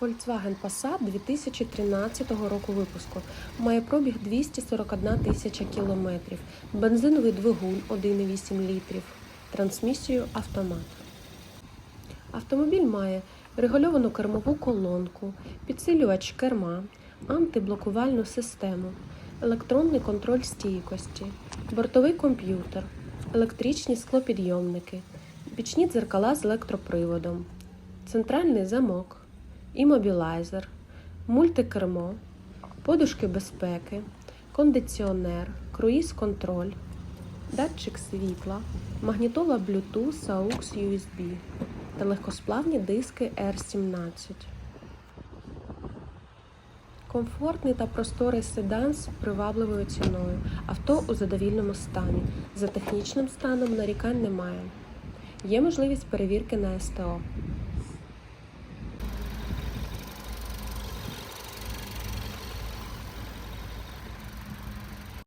Volkswagen Passat 2013 року випуску. Має пробіг 241 тисяча кілометрів. Бензиновий двигун 1,8 літрів. Трансмісію автомат. Автомобіль має регульовану кермову колонку, підсилювач керма, антиблокувальну систему, електронний контроль стійкості, бортовий комп'ютер, електричні склопідйомники, бічні дзеркала з електроприводом, центральний замок, імобілайзер, мультикермо, подушки безпеки, кондиціонер, круїз-контроль, датчик світла, магнітола Bluetooth AUX USB та легкосплавні диски R17. Комфортний та просторий седан з привабливою ціною. Авто у задовільному стані. За технічним станом нарікань немає. Є можливість перевірки на СТО.